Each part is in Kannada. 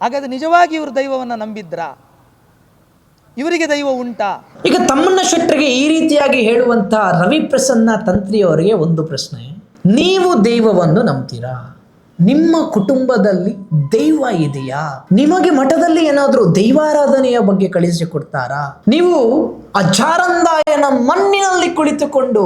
ಹಾಗಾದ್ರೆ ನಿಜವಾಗಿ ಇವರು ದೈವವನ್ನ ನಂಬಿದ್ರ? ಇವರಿಗೆ ದೈವ ಉಂಟಾ? ಈಗ ತಮ್ಮಣ್ಣ ಶೆಟ್ಟರಿಗೆ ಈ ರೀತಿಯಾಗಿ ಹೇಳುವಂತ ರವಿ ಪ್ರಸನ್ನ ತಂತ್ರಿಯವರಿಗೆ ಒಂದು ಪ್ರಶ್ನೆ. ನೀವು ದೈವವನ್ನು ನಂಬ್ತೀರಾ? ನಿಮ್ಮ ಕುಟುಂಬದಲ್ಲಿ ದೈವ ಇದೆಯಾ? ನಿಮಗೆ ಮಠದಲ್ಲಿ ಏನಾದರೂ ದೈವಾರಾಧನೆಯ ಬಗ್ಗೆ ಕಳಿಸಿಕೊಡ್ತಾರಾ? ನೀವು ಅಜಾರಂದಾಯನ ಮಣ್ಣಿನಲ್ಲಿ ಕುಳಿತುಕೊಂಡು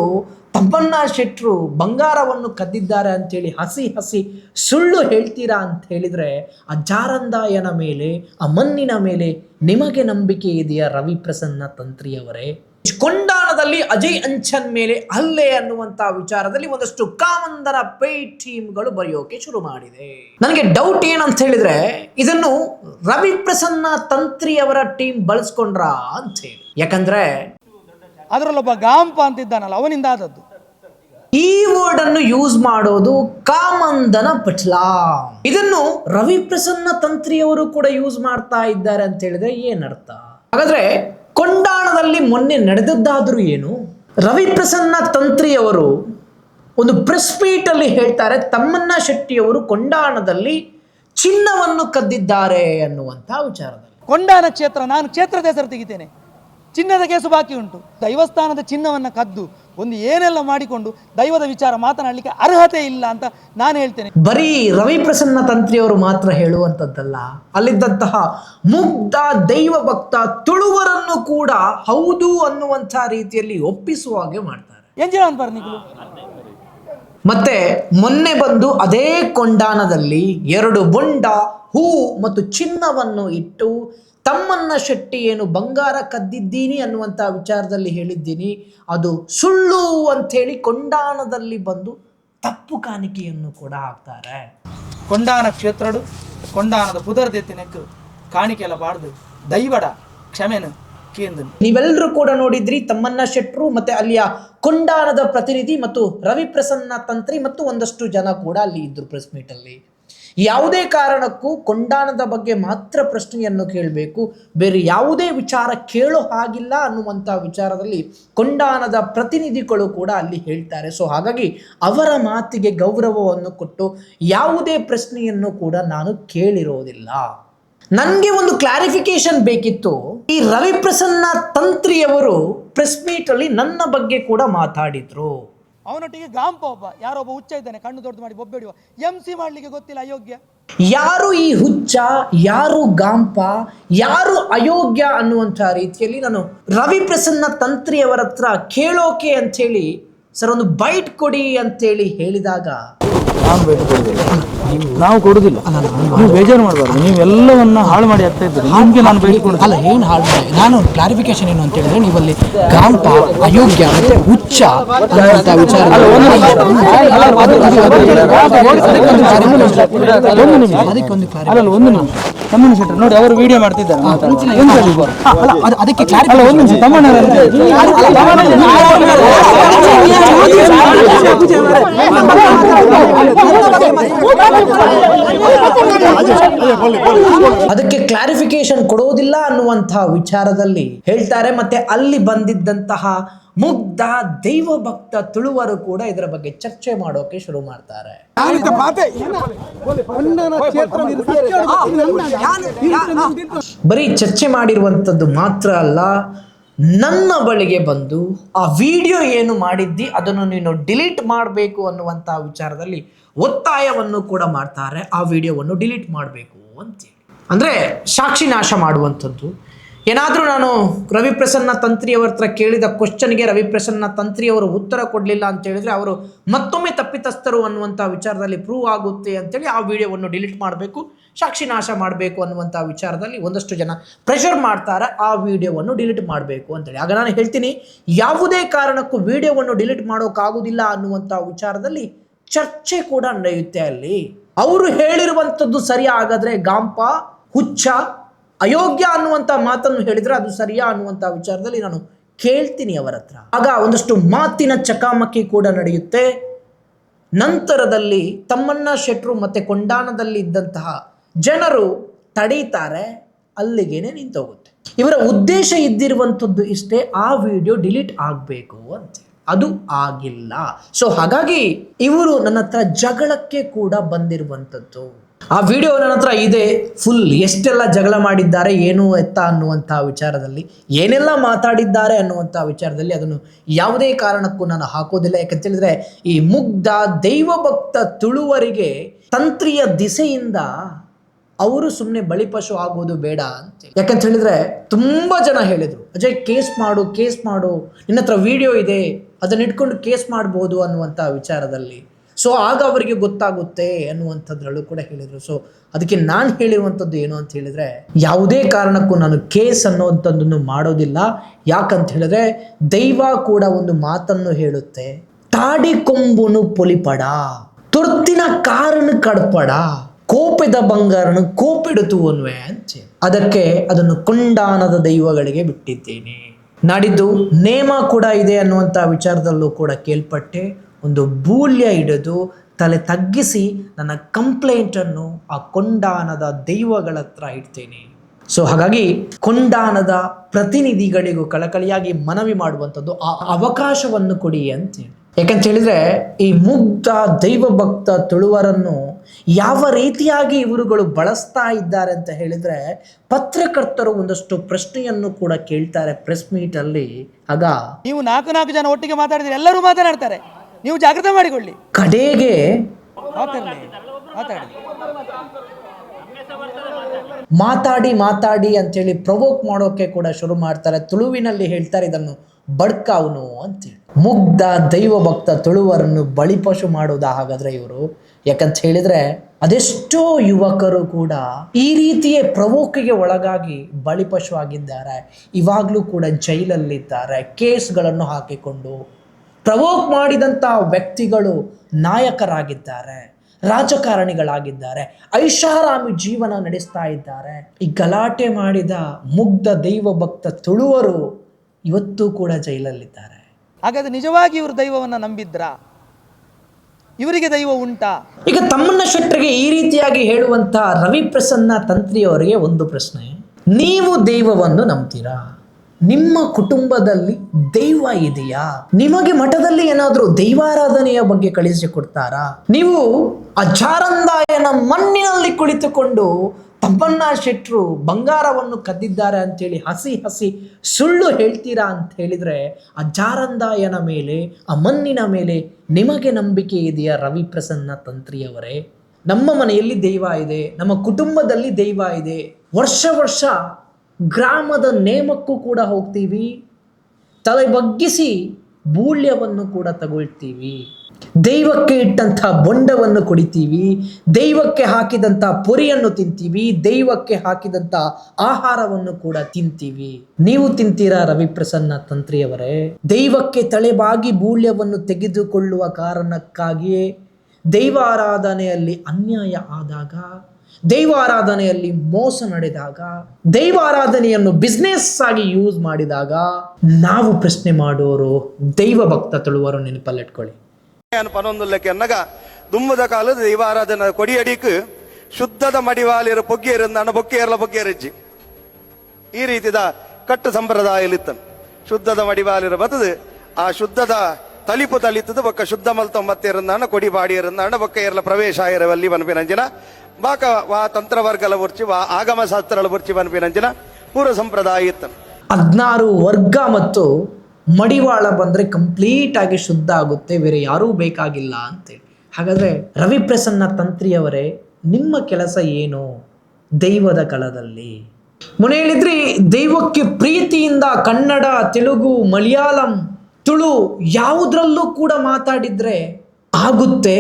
ತಮ್ಮಣ್ಣ ಶೆಟ್ರು ಬಂಗಾರವನ್ನು ಕದ್ದಿದ್ದಾರೆ ಅಂಥೇಳಿ ಹಸಿ ಹಸಿ ಸುಳ್ಳು ಹೇಳ್ತೀರಾ ಅಂತ ಹೇಳಿದ್ರೆ ಆ ಜಾರಂದಾಯನ ಮೇಲೆ, ಆ ಮಣ್ಣಿನ ಮೇಲೆ ನಿಮಗೆ ನಂಬಿಕೆ ಇದೆಯಾ ರವಿ ಪ್ರಸನ್ನ ತಂತ್ರಿಯವರೇ? ಕೊಂಡಾಣದಲ್ಲಿ ಅಜಯ್ ಅಂಚನ್ ಮೇಲೆ ಅಲ್ಲೆ ಅನ್ನುವಂತಹ ವಿಚಾರದಲ್ಲಿ ಒಂದಷ್ಟು ಕಾಮಂದರ ಪೇ ಟೀಮ್ಗಳು ಬರೆಯೋಕೆ ಶುರು ಮಾಡಿದೆ. ನನಗೆ ಡೌಟ್ ಏನಂತ ಹೇಳಿದ್ರೆ, ಇದನ್ನು ರವಿ ಪ್ರಸನ್ನ ತಂತ್ರಿಯವರ ಟೀಮ್ ಬಳಸ್ಕೊಂಡ್ರ ಅಂತ ಹೇಳಿ. ಯಾಕಂದ್ರೆ ಅದರಲ್ಲೊಬ್ಬ ಗಾಂಪ ಅಂತಿದ್ದಾನಲ್ಲ ಅವನಿಂದ ಆದದ್ದು. ಈ ವರ್ಡ್ ಅನ್ನು ಯೂಸ್ ಮಾಡೋದು ಕಾಮಂದನ ಪಟ್ಲ. ಇದನ್ನು ರವಿ ಪ್ರಸನ್ನ ತಂತ್ರಿಯವರು ಕೂಡ ಯೂಸ್ ಮಾಡ್ತಾ ಇದ್ದಾರೆ ಅಂತ ಹೇಳಿದ್ರೆ ಏನರ್ಥ? ಹಾಗಾದ್ರೆ ಕೊಂಡಾಣದಲ್ಲಿ ಮೊನ್ನೆ ನಡೆದದ್ದಾದ್ರೂ ಏನು? ರವಿ ಪ್ರಸನ್ನ ತಂತ್ರಿಯವರು ಒಂದು ಪ್ರೆಸ್ ಮೀಟ್ ಅಲ್ಲಿ ಹೇಳ್ತಾರೆ ತಮ್ಮಣ್ಣ ಶೆಟ್ಟಿಯವರು ಕೊಂಡಾಣದಲ್ಲಿ ಚಿನ್ನವನ್ನು ಕದ್ದಿದ್ದಾರೆ ಅನ್ನುವಂತಹ ವಿಚಾರದಲ್ಲಿ. ಕೊಂಡಾಣ ಕ್ಷೇತ್ರ ನಾನು ಕ್ಷೇತ್ರದ ಹೆಸರು ತೆಗಿತೇನೆ. ಚಿನ್ನದ ಕೇಸು ಬಾಕಿ ಉಂಟು. ದೈವಸ್ಥಾನದ ಚಿನ್ನವನ್ನು ಕದ್ದು ಒಂದು ಏನೆಲ್ಲ ಮಾಡಿಕೊಂಡು ದೈವದ ವಿಚಾರ ಮಾತನಾಡಲಿಕ್ಕೆ ಅರ್ಹತೆ ಇಲ್ಲ ಅಂತ ನಾನು ಹೇಳ್ತೇನೆ. ಬರೀ ರವಿ ಪ್ರಸನ್ನ ತಂತ್ರಿಯವರು ಮಾತ್ರ ಹೇಳುವಂಥದ್ದಲ್ಲ ಅಲ್ಲಿದ್ದಂತಹ ಮುಗ್ಧ ದೈವ ಭಕ್ತ ತುಳುವರನ್ನು ಕೂಡ ಹೌದು ಅನ್ನುವಂಥ ರೀತಿಯಲ್ಲಿ ಒಪ್ಪಿಸುವ ಹಾಗೆ ಮಾಡ್ತಾರೆ. ಎಂಜಿನ ಬರ್ನಿಗಳು ಮತ್ತೆ ಮೊನ್ನೆ ಬಂದು ಅದೇ ಕೊಂಡಾನದಲ್ಲಿ ಎರಡು ಬೊಂಡ ಹೂ ಮತ್ತು ಚಿನ್ನವನ್ನು ಇಟ್ಟು ತಮ್ಮನ್ನ ಶೆಟ್ಟಿ ಏನು ಬಂಗಾರ ಕದ್ದಿದ್ದೀನಿ ಅನ್ನುವಂಥ ವಿಚಾರದಲ್ಲಿ ಹೇಳಿದ್ದೀನಿ. ಅದು ಸುಳ್ಳು ಅಂಥೇಳಿ ಕೊಂಡಾನದಲ್ಲಿ ಬಂದು ತಪ್ಪು ಕಾಣಿಕೆಯನ್ನು ಕೂಡ ಹಾಕ್ತಾರೆ. ಕೊಂಡಾನ ಕ್ಷೇತ್ರಡು ಕೊಂಡಾನದ ಪುದರ್ದೆತ್ತಿನಕ್ಕೆ ಕಾಣಿಕೆಲ್ಲ ಬಾರ್ದು. ದೈವಡ ಕ್ಷಮೆನು ನೀವೆಲ್ಲರೂ ಕೂಡ ನೋಡಿದ್ರಿ ತಮ್ಮನ್ನ ಶೆಟ್ರು ಮತ್ತೆ ಅಲ್ಲಿಯ ಕೊಂಡಾನದ ಪ್ರತಿನಿಧಿ ಮತ್ತು ರವಿ ಪ್ರಸನ್ನ ತಂತ್ರಿ ಮತ್ತು ಒಂದಷ್ಟು ಜನ ಕೂಡ ಅಲ್ಲಿ ಇದ್ರು ಪ್ರೆಸ್ ಮೀಟ್ ಅಲ್ಲಿ. ಯಾವುದೇ ಕಾರಣಕ್ಕೂ ಕೊಂಡಾನದ ಬಗ್ಗೆ ಮಾತ್ರ ಪ್ರಶ್ನೆಯನ್ನು ಕೇಳಬೇಕು. ಬೇರೆ ಯಾವುದೇ ವಿಚಾರ ಕೇಳೋ ಹಾಗಿಲ್ಲ ಅನ್ನುವಂಥ ವಿಚಾರದಲ್ಲಿ ಕೊಂಡಾನದ ಪ್ರತಿನಿಧಿಗಳು ಕೂಡ ಅಲ್ಲಿ ಹೇಳ್ತಾರೆ. ಸೊ ಹಾಗಾಗಿ ಅವರ ಮಾತಿಗೆ ಗೌರವವನ್ನು ಕೊಟ್ಟು ಯಾವುದೇ ಪ್ರಶ್ನೆಯನ್ನು ಕೂಡ ನಾನು ಕೇಳಿರೋದಿಲ್ಲ. ನನಗೆ ಒಂದು ಕ್ಲಾರಿಫಿಕೇಶನ್ ಬೇಕಿತ್ತು. ಈ ರವಿಪ್ರಸನ್ನ ತಂತ್ರಿಯವರು ಪ್ರೆಸ್ ಮೀಟ್ ಅಲ್ಲಿ ನನ್ನ ಬಗ್ಗೆ ಕೂಡ ಮಾತಾಡಿದ್ರು. ಅವನೊಟ್ಟಿಗೆ ಗಾಂಪ ಒಬ್ಬ ಯಾರೊಬ್ಬ ಹುಚ್ಚ ಇದ್ದಾನೆ, ಕಣ್ಣು ದೊಡ್ಡದು ಮಾಡಿ ಬೊಬ್ಬೆಡುವ. ಎಂ ಸಿ ಮಾಡ್ಲಿಕ್ಕೆ ಗೊತ್ತಿಲ್ಲ ಅಯೋಗ್ಯ. ಯಾರು ಈ ಹುಚ್ಚ, ಯಾರು ಗಾಂಪ, ಯಾರು ಅಯೋಗ್ಯ ಅನ್ನುವಂಥ ರೀತಿಯಲ್ಲಿ ನಾನು ರವಿ ಪ್ರಸನ್ನ ತಂತ್ರಿಯವರ ಹತ್ರ ಕೇಳೋಕೆ ಅಂಥೇಳಿ, ಸರ್ ಒಂದು ಬೈಟ್ ಕೊಡಿ ಅಂತೇಳಿ ಹೇಳಿದಾಗ ನಾನು ಭೇಟಿ ಕೊಡುದಿಲ್ಲ ನಾವು ಕೊಡುದಿಲ್ಲ ನೀವು ಬೇಜಾರು ಮಾಡಬಾರ್ದು ನೀವೆಲ್ಲವನ್ನ ಹಾಳು ಮಾಡಿ ಆಗ್ತಾ ಇದ್ದೀರಿ ನಿಮ್ಗೆ ನಾನು ಭೇಟಿ ಅಲ್ಲ ಏನು ಹಾಳು ಮಾಡಿ ನಾನು ಕ್ಲಾರಿಫಿಕೇಶನ್ ಏನು ಅಂತ ಹೇಳಿದ್ರೆ ನೀವಲ್ಲಿ ಗಾಂಪ ಅಯೋಗ್ಯ ಮತ್ತೆ ಹುಚ್ಚ ಅನ್ನುವಂಥ ವಿಚಾರ ಒಂದು ನಿಮಿಷ ಅದಕ್ಕೆ ಒಂದು ಅಲ್ಲ ಒಂದು ನಿಮಿಷ ತಮ್ಮಣ್ಣ ಶೆಟ್ಟರ್ ನೋಡಿ ಅವರು ವಿಡಿಯೋ ಮಾಡ್ತಿದ್ದಾರೆ ಅದಕ್ಕೆ ಅಲ್ಲ ಒಂದು ನಿಮಿಷ ತಮ್ಮಣ್ಣ ಅದಕ್ಕೆ ಕ್ಲಾರಿಫಿಕೇಶನ್ ಕೊಡೋದಿಲ್ಲ ಅನ್ನುವಂತಹ ವಿಚಾರದಲ್ಲಿ ಹೇಳ್ತಾರೆ. ಮತ್ತೆ ಅಲ್ಲಿ ಬಂದಿದ್ದಂತಹ ಮುಗ್ಧ ದೈವ ಭಕ್ತ ತುಳುವರು ಕೂಡ ಇದರ ಬಗ್ಗೆ ಚರ್ಚೆ ಮಾಡೋಕೆ ಶುರು ಮಾಡ್ತಾರೆ. ಬರೀ ಚರ್ಚೆ ಮಾಡಿರುವಂತದ್ದು ಮಾತ್ರ ಅಲ್ಲ ನನ್ನ ಬಳಿಗೆ ಬಂದು, ಆ ವಿಡಿಯೋ ಏನು ಮಾಡಿದ್ದಿ? ಅದನ್ನು ನೀನು ಡಿಲೀಟ್ ಮಾಡಬೇಕು ಅನ್ನುವಂಥ ವಿಚಾರದಲ್ಲಿ ಒತ್ತಾಯವನ್ನು ಕೂಡ ಮಾಡ್ತಾರೆ. ಆ ವಿಡಿಯೋವನ್ನು ಡಿಲೀಟ್ ಮಾಡಬೇಕು ಅಂತೇಳಿ. ಅಂದರೆ ಸಾಕ್ಷಿ ನಾಶ ಮಾಡುವಂಥದ್ದು. ಏನಾದರೂ ನಾನು ರವಿಪ್ರಸನ್ನ ತಂತ್ರಿಯವರ ಹತ್ರ ಕೇಳಿದ ಕ್ವಶನ್ಗೆ ರವಿಪ್ರಸನ್ನ ತಂತ್ರಿಯವರು ಉತ್ತರ ಕೊಡಲಿಲ್ಲ ಅಂತ ಹೇಳಿದ್ರೆ ಅವರು ಮತ್ತೊಮ್ಮೆ ತಪ್ಪಿತಸ್ಥರು ಅನ್ನುವಂಥ ವಿಚಾರದಲ್ಲಿ ಪ್ರೂವ್ ಆಗುತ್ತೆ ಅಂತೇಳಿ ಆ ವಿಡಿಯೋವನ್ನು ಡಿಲೀಟ್ ಮಾಡಬೇಕು. ಸಾಕ್ಷಿ ನಾಶ ಮಾಡಬೇಕು ಅನ್ನುವಂಥ ವಿಚಾರದಲ್ಲಿ ಒಂದಷ್ಟು ಜನ ಪ್ರೆಷರ್ ಮಾಡ್ತಾರೆ, ಆ ವಿಡಿಯೋವನ್ನು ಡಿಲೀಟ್ ಮಾಡಬೇಕು ಅಂತೇಳಿ. ಆಗ ನಾನು ಹೇಳ್ತೀನಿ, ಯಾವುದೇ ಕಾರಣಕ್ಕೂ ವಿಡಿಯೋವನ್ನು ಡಿಲೀಟ್ ಮಾಡೋಕ್ಕಾಗೋದಿಲ್ಲ ಅನ್ನುವಂಥ ವಿಚಾರದಲ್ಲಿ ಚರ್ಚೆ ಕೂಡ ನಡೆಯುತ್ತೆ ಅಲ್ಲಿ. ಅವರು ಹೇಳಿರುವಂಥದ್ದು ಸರಿ ಹಾಗಾದರೆ ಗಾಂಪ, ಹುಚ್ಚ, ಅಯೋಗ್ಯ ಅನ್ನುವಂಥ ಮಾತನ್ನು ಹೇಳಿದರೆ ಅದು ಸರಿಯಾ ಅನ್ನುವಂಥ ವಿಚಾರದಲ್ಲಿ ನಾನು ಕೇಳ್ತೀನಿ ಅವರ ಹತ್ರ. ಆಗ ಒಂದಷ್ಟು ಮಾತಿನ ಚಕಾಮಕಿ ಕೂಡ ನಡೆಯುತ್ತೆ. ನಂತರದಲ್ಲಿ ತಮ್ಮಣ್ಣ ಶೆಟ್ರು ಮತ್ತು ಕೊಂಡಾಣದಲ್ಲಿ ಇದ್ದಂತಹ ಜನರು ತಡೀತಾರೆ, ಅಲ್ಲಿಗೇನೆ ನಿಂತೋಗುತ್ತೆ. ಇವರ ಉದ್ದೇಶ ಇದ್ದಿರುವಂಥದ್ದು ಇಷ್ಟೇ, ಆ ವಿಡಿಯೋ ಡಿಲೀಟ್ ಆಗಬೇಕು ಅಂತ. ಅದು ಆಗಿಲ್ಲ. ಸೊ ಹಾಗಾಗಿ ಇವರು ನನ್ನ ಹತ್ರ ಜಗಳಕ್ಕೆ ಕೂಡ ಬಂದಿರುವಂಥದ್ದು. ಆ ವಿಡಿಯೋ ನನ್ನ ಹತ್ರ ಇದೆ. ಫುಲ್ ಎಷ್ಟೆಲ್ಲ ಜಗಳ ಮಾಡಿದ್ದಾರೆ, ಏನು ಎತ್ತ ಅನ್ನುವಂಥ ವಿಚಾರದಲ್ಲಿ, ಏನೆಲ್ಲ ಮಾತಾಡಿದ್ದಾರೆ ಅನ್ನುವಂಥ ವಿಚಾರದಲ್ಲಿ ಅದನ್ನು ಯಾವುದೇ ಕಾರಣಕ್ಕೂ ನಾನು ಹಾಕೋದಿಲ್ಲ. ಯಾಕಂತ ಹೇಳಿದ್ರೆ, ಈ ಮುಗ್ಧ ದೈವಭಕ್ತ ತುಳುವರಿಗೆ ತಂತ್ರಿಯ ದಿಸೆಯಿಂದ ಅವರು ಸುಮ್ಮನೆ ಬಲಿಪಶು ಆಗೋದು ಬೇಡ ಅಂತ ಯಾಕಂತ ಹೇಳಿದ್ರೆ ತುಂಬಾ ಜನ ಹೇಳಿದರು, ಅಜಯ್, ಕೇಸ್ ಮಾಡು ಕೇಸ್ ಮಾಡು, ನಿನ್ನ ಹತ್ರ ವಿಡಿಯೋ ಇದೆ, ಅದನ್ನ ಇಟ್ಕೊಂಡು ಕೇಸ್ ಮಾಡ್ಬೋದು ಅನ್ನುವಂಥ ವಿಚಾರದಲ್ಲಿ. ಸೊ ಆಗ ಅವರಿಗೆ ಗೊತ್ತಾಗುತ್ತೆ ಅನ್ನುವಂಥದ್ರಲ್ಲೂ ಕೂಡ ಹೇಳಿದರು. ಸೊ ಅದಕ್ಕೆ ನಾನು ಹೇಳಿರುವಂಥದ್ದು ಏನು ಅಂತ ಹೇಳಿದ್ರೆ, ಯಾವುದೇ ಕಾರಣಕ್ಕೂ ನಾನು ಕೇಸ್ ಅನ್ನುವಂಥದ್ದನ್ನು ಮಾಡೋದಿಲ್ಲ. ಯಾಕಂತ ಹೇಳಿದ್ರೆ, ದೈವ ಕೂಡ ಒಂದು ಮಾತನ್ನು ಹೇಳುತ್ತೆ ತಾಡಿ ಕೊಂಬುನು ಪೊಲಿಪಡ, ತುರ್ತಿನ ಕಾರನ್ನು ಕಡ್ಪಡ. ಕೋಪದ ಬಂಗಾರನ ಕೋಪಿಡಿತು ಅನ್ವೆ ಅಂಚೆ ಅದಕ್ಕೆ ಅದನ್ನು ಕೊಂಡಾನದ ದೈವಗಳಿಗೆ ಬಿಟ್ಟಿದ್ದೇನೆ. ನಾಡಿದ್ದು ನೇಮ ಕೂಡ ಇದೆ ಅನ್ನುವಂಥ ವಿಚಾರದಲ್ಲೂ ಕೂಡ ಕೇಳ್ಪಟ್ಟೆ. ಒಂದು ಬೂಲ್ಯ ಹಿಡಿದು ತಲೆ ತಗ್ಗಿಸಿ ನನ್ನ ಕಂಪ್ಲೇಂಟನ್ನು ಆ ಕೊಂಡಾನದ ದೈವಗಳ ಹತ್ರ ಇಡ್ತೇನೆ. ಸೊ ಹಾಗಾಗಿ ಕೊಂಡಾನದ ಪ್ರತಿನಿಧಿಗಳಿಗೂ ಕಳಕಳಿಯಾಗಿ ಮನವಿ ಮಾಡುವಂಥದ್ದು ಆ ಅವಕಾಶವನ್ನು ಕೊಡಿ ಅಂತೇಳಿ ಯಾಕಂತ ಹೇಳಿದ್ರೆ ಈ ಮುಗ್ಧ ದೈವ ಭಕ್ತ ತುಳುವರನ್ನು ಯಾವ ರೀತಿಯಾಗಿ ಇವರುಗಳು ಬಳಸ್ತಾ ಇದ್ದಾರೆ ಅಂತ ಹೇಳಿದ್ರೆ ಪತ್ರಕರ್ತರು ಒಂದಷ್ಟು ಪ್ರಶ್ನೆಯನ್ನು ಕೂಡ ಕೇಳ್ತಾರೆ ಪ್ರೆಸ್ ಮೀಟ್ ಅಲ್ಲಿ. ಆಗ ನೀವು ನಾಲ್ಕು ನಾಲ್ಕು ಜನ ಒಟ್ಟಿಗೆ ಮಾತಾಡಿದ್ರೆ ಎಲ್ಲರೂ ಮಾತನಾಡ್ತಾರೆ. ನೀವು ಜಾಗ್ರತೆ ಮಾಡಿಕೊಳ್ಳಿ. ಕಡೆಗೆ ಮಾತಾಡಿ ಮಾತಾಡಿ ಅಂತೇಳಿ ಪ್ರವೋಕ್ ಮಾಡೋಕೆ ಕೂಡ ಶುರು ಮಾಡ್ತಾರೆ. ತುಳುವಿನಲ್ಲಿ ಹೇಳ್ತಾರೆ ಇದನ್ನು ಬಡ್ಕಾವ್ನು ಅಂತೇಳಿ. ಮುಗ್ಧ ದೈವ ಭಕ್ತ ತುಳುವರನ್ನು ಬಳಿಪಶು ಮಾಡೋದ ಹಾಗಾದ್ರೆ ಇವರು ಯಾಕಂತ ಹೇಳಿದರೆ ಅದೆಷ್ಟೋ ಯುವಕರು ಕೂಡ ಈ ರೀತಿಯ ಪ್ರವೋಕಿಗೆ ಒಳಗಾಗಿ ಬಳಿಪಶು ಆಗಿದ್ದಾರೆ. ಇವಾಗಲೂ ಕೂಡ ಜೈಲಲ್ಲಿದ್ದಾರೆ. ಕೇಸ್ಗಳನ್ನು ಹಾಕಿಕೊಂಡು ಪ್ರವೋಕ್ ಮಾಡಿದಂಥ ವ್ಯಕ್ತಿಗಳು ನಾಯಕರಾಗಿದ್ದಾರೆ. ರಾಜಕಾರಣಿಗಳಾಗಿದ್ದಾರೆ. ಐಷಾರಾಮಿ ಜೀವನ ನಡೆಸ್ತಾ ಇದ್ದಾರೆ. ಈ ಗಲಾಟೆ ಮಾಡಿದ ಮುಗ್ಧ ದೈವ ಭಕ್ತ ತುಳುವರು ಇವತ್ತು ಕೂಡ ಜೈಲಲ್ಲಿದ್ದಾರೆ. ಹಾಗಾದ್ರೆ ನಿಜವಾಗಿ ಇವರು ದೈವವನ್ನು ನಂಬಿದ್ರಾ? ಇವರಿಗೆ ದೈವ ಉಂಟಾ? ಈಗ ತಮ್ಮನ್ನ ಶೆಟ್ಟರಿಗೆ ಈ ರೀತಿಯಾಗಿ ಹೇಳುವಂತ ರವಿ ಪ್ರಸನ್ನ ತಂತ್ರಿಯವರಿಗೆ ಒಂದು ಪ್ರಶ್ನೆ. ನೀವು ದೈವವನ್ನು ನಂಬ್ತೀರಾ? ನಿಮ್ಮ ಕುಟುಂಬದಲ್ಲಿ ದೈವ ಇದೆಯಾ? ನಿಮಗೆ ಮಠದಲ್ಲಿ ಏನಾದರೂ ದೈವಾರಾಧನೆಯ ಬಗ್ಗೆ ಕಳಿಸಿಕೊಡ್ತಾರಾ? ನೀವು ಅಜಾರಂದಾಯನ ಮಣ್ಣಿನಲ್ಲಿ ಕುಳಿತುಕೊಂಡು ತಮ್ಮಣ್ಣ ಶೆಟ್ರು ಬಂಗಾರವನ್ನು ಕದ್ದಿದ್ದಾರೆ ಅಂಥೇಳಿ ಹಸಿ ಹಸಿ ಸುಳ್ಳು ಹೇಳ್ತೀರಾ ಅಂತ ಹೇಳಿದರೆ ಆ ಜಾರಂದಾಯನ ಮೇಲೆ, ಆ ಮಣ್ಣಿನ ಮೇಲೆ ನಿಮಗೆ ನಂಬಿಕೆ ಇದೆಯಾ ರವಿ ಪ್ರಸನ್ನ ತಂತ್ರಿಯವರೇ? ನಮ್ಮ ಮನೆಯಲ್ಲಿ ದೈವ ಇದೆ, ನಮ್ಮ ಕುಟುಂಬದಲ್ಲಿ ದೈವ ಇದೆ, ವರ್ಷ ವರ್ಷ ಗ್ರಾಮದ ನೇಮಕ್ಕೂ ಕೂಡ ಹೋಗ್ತೀವಿ. ತಲೆ ಬಗ್ಗಿಸಿ ಬೂಳ್ಯವನ್ನು ಕೂಡ ತಗೊಳ್ತೀವಿ. ದೈವಕ್ಕೆ ಇಟ್ಟಂಥ ಬೊಂಡವನ್ನು ಕುಡಿತೀವಿ. ದೈವಕ್ಕೆ ಹಾಕಿದಂಥ ಪೊರಿಯನ್ನು ತಿಂತೀವಿ. ದೈವಕ್ಕೆ ಹಾಕಿದಂಥ ಆಹಾರವನ್ನು ಕೂಡ ತಿಂತೀವಿ. ನೀವು ತಿಂತೀರಾ ರವಿಪ್ರಸನ್ನ ತಂತ್ರಿಯವರೇ? ದೈವಕ್ಕೆ ತಲೆಬಾಗಿ ಬೂಳ್ಯವನ್ನು ತೆಗೆದುಕೊಳ್ಳುವ ಕಾರಣಕ್ಕಾಗಿಯೇ ದೈವ ಆರಾಧನೆಯಲ್ಲಿ ಅನ್ಯಾಯ ಆದಾಗ ದೈವ ಆರಾಧನೆಯಲ್ಲಿ ಮೋಸ ನಡೆದಾಗ ದೈವ ಆರಾಧನೆಯನ್ನು ಬಿಸ್ನೆಸ್ ಆಗಿ ಯೂಸ್ ಮಾಡಿದಾಗ ನಾವು ಪ್ರಶ್ನೆ ಮಾಡೋರು ದೈವ ಭಕ್ತ ತುಳುವರು ನೆನಪಲ್ಲಿಟ್ಕೊಳ್ಳಿ ಪನೊಂದುಲ್ಲಕ್ಕೆ ಅನ್ನಗ ದುಂಬದ ಕಾಲದ ದೈವಾರಾಧನ ಕೊಡಿಯಡಿಕ್ ಶುದ್ಧದ ಮಡಿವಾಲಿರ ಪೊಗ್ಗೇರಿಂದ ಬೊಕ್ಕೇರ್ಲ ಬೊಕ್ಕೇರಜ್ಜಿ ಈ ರೀತಿದ ಕಟ್ಟು ಸಂಪ್ರದಾಯಲಿತ್ತನು ಶುದ್ಧದ ಮಡಿವಾಲಿರ ಬತದು ಆ ಶುದ್ಧದ ತಲಿಪು ತಲಿತದ ಬೊಕ್ಕ ಶುದ್ಧ ಮಲ್ತೊಂಬತ್ತೇರಂದಾಣ ಕೊಡಿ ಬಾಡಿಯರಂದಾಣ ಬೊಕ್ಕ ಏರ್ಲ ಪ್ರವೇಶ ಇರವಲ್ಲಿ ಬನ್ಪಿನಂಜಿನ ಬಾಕ ವಾ ತಂತ್ರವರ್ಗಲ ಬುರ್ಚಿ ವಾ ಆಗಮ ಶಾಸ್ತ್ರಲ ಬುರ್ಚಿ ಬನ್ಪಿನಂಜಿನ ಪೂರ್ವ ಸಂಪ್ರದಾಯ ಇತ್ತು ಹದಿನಾರು ವರ್ಗ ಮತ್ತು ಮಡಿವಾಳ ಬಂದ್ರೆ ಕಂಪ್ಲೀಟ್ ಆಗಿ ಶುದ್ಧ ಆಗುತ್ತೆ, ಬೇರೆ ಯಾರೂ ಬೇಕಾಗಿಲ್ಲ ಅಂತೇಳಿ ಹಾಗಾದ್ರೆ ರವಿ ಪ್ರಸನ್ನ ತಂತ್ರಿಯವರೇ, ನಿಮ್ಮ ಕೆಲಸ ಏನು ದೈವದ ಕಲದಲ್ಲಿ ಹೇಳಿದ್ರಿ, ದೈವಕ್ಕೆ ಪ್ರೀತಿಯಿಂದ ಕನ್ನಡ, ತೆಲುಗು, ಮಲಯಾಳಂ, ತುಳು ಯಾವುದ್ರಲ್ಲೂ ಕೂಡ ಮಾತಾಡಿದ್ರೆ ಆಗುತ್ತೆ.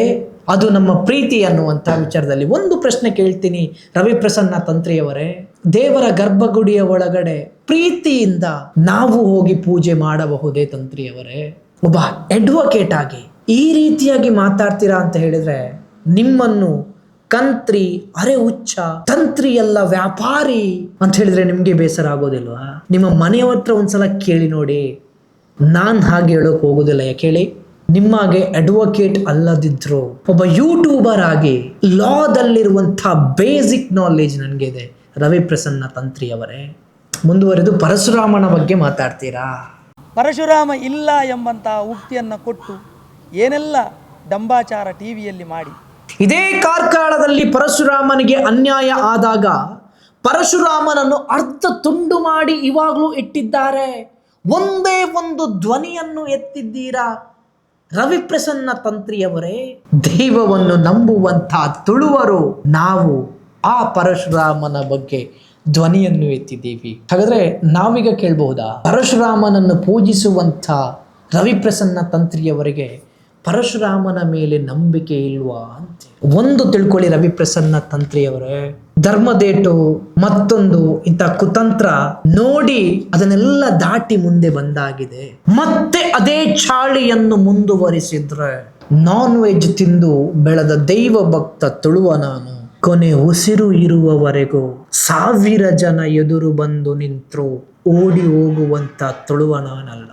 ಅದು ನಮ್ಮ ಪ್ರೀತಿ ಅನ್ನುವಂಥ ವಿಚಾರದಲ್ಲಿ ಒಂದು ಪ್ರಶ್ನೆ ಕೇಳ್ತೀನಿ. ರವಿಪ್ರಸನ್ನ ತಂತ್ರಿಯವರೇ, ದೇವರ ಗರ್ಭಗುಡಿಯ ಒಳಗಡೆ ಪ್ರೀತಿಯಿಂದ ನಾವು ಹೋಗಿ ಪೂಜೆ ಮಾಡಬಹುದೇ ತಂತ್ರಿಯವರೇ? ಒಬ್ಬ ಅಡ್ವೊಕೇಟ್ ಆಗಿ ಈ ರೀತಿಯಾಗಿ ಮಾತಾಡ್ತೀರಾ ಅಂತ ಹೇಳಿದ್ರೆ, ನಿಮ್ಮನ್ನು ಕಂತ್ರಿ ಅರೆ ಹುಚ್ಚ ತಂತ್ರಿ ಎಲ್ಲ ವ್ಯಾಪಾರಿ ಅಂತ ಹೇಳಿದ್ರೆ ನಿಮ್ಗೆ ಬೇಸರ ಆಗೋದಿಲ್ವಾ? ನಿಮ್ಮ ಮನೆಯ ಹತ್ರ ಒಂದ್ಸಲ ಕೇಳಿ ನೋಡಿ. ನಾನ್ ಹಾಗೆ ಹೇಳೋಕೆ ಹೋಗೋದಿಲ್ಲ ಯಾಕೆ ಹೇಳಿ? ನಿಮಗೆ ಅಡ್ವೊಕೇಟ್ ಅಲ್ಲದಿದ್ರು ಒಬ್ಬ ಯೂಟ್ಯೂಬರ್ ಆಗಿ ಲಾದಲ್ಲಿರುವಂಥ ಬೇಸಿಕ್ ನಾಲೆಜ್ ನನಗಿದೆ. ರವಿ ಪ್ರಸನ್ನ ತಂತ್ರಿಯವರೇ ಮುಂದುವರೆದು ಪರಶುರಾಮನ ಬಗ್ಗೆ ಮಾತಾಡ್ತೀರಾ? ಪರಶುರಾಮ ಇಲ್ಲ ಎಂಬಂತಹ ಉಕ್ತಿಯನ್ನು ಕೊಟ್ಟು ಏನೆಲ್ಲ ಡಂಬಾಚಾರ ಟಿವಿಯಲ್ಲಿ ಮಾಡಿ. ಇದೇ ಕಾರ್ಕಾಳದಲ್ಲಿ ಪರಶುರಾಮನಿಗೆ ಅನ್ಯಾಯ ಆದಾಗ ಪರಶುರಾಮನನ್ನು ಅರ್ಧ ತುಂಡು ಮಾಡಿ ಇವಾಗಲೂ ಇಟ್ಟಿದ್ದಾರೆ. ಒಂದೇ ಒಂದು ಧ್ವನಿಯನ್ನು ಎತ್ತಿದ್ದೀರಾ? ರವಿಪ್ರಸನ್ನ ತಂತ್ರಿಯವರೇ, ದೈವವನ್ನು ನಂಬುವಂಥ ತುಳುವರು ನಾವು ಆ ಪರಶುರಾಮನ ಬಗ್ಗೆ ಧ್ವನಿಯನ್ನು ಎತ್ತಿದ್ದೀವಿ. ಹಾಗಾದ್ರೆ ನಾವೀಗ ಕೇಳಬಹುದಾ? ಪರಶುರಾಮನನ್ನು ಪೂಜಿಸುವಂಥ ರವಿಪ್ರಸನ್ನ ತಂತ್ರಿಯವರಿಗೆ ಪರಶುರಾಮನ ಮೇಲೆ ನಂಬಿಕೆ ಇಲ್ವಾ ಅಂತ. ಒಂದು ತಿಳ್ಕೊಳ್ಳಿ ರವಿಪ್ರಸನ್ನ ತಂತ್ರಿಯವರೇ. ಧರ್ಮದೇಟು ಮತ್ತೊಂದು ಇಂಥ ಕುತಂತ್ರ ನೋಡಿ ಅದನ್ನೆಲ್ಲ ದಾಟಿ ಮುಂದೆ ಬಂದಾಗಿದೆ. ಮತ್ತೆ ಅದೇ ಚಾಳಿಯನ್ನು ಮುಂದುವರಿಸಿದ್ರೆ ನಾನ್ ವೆಜ್ ತಿಂದು ಬೆಳೆದ ದೈವ ಭಕ್ತ ತುಳುವ ನಾನು. ಕೊನೆ ಉಸಿರು ಇರುವವರೆಗೂ ಸಾವಿರ ಜನ ಎದುರು ಬಂದು ನಿಂತು ಓಡಿ ಹೋಗುವಂತ ತುಳುವ ನಾನಲ್ಲ.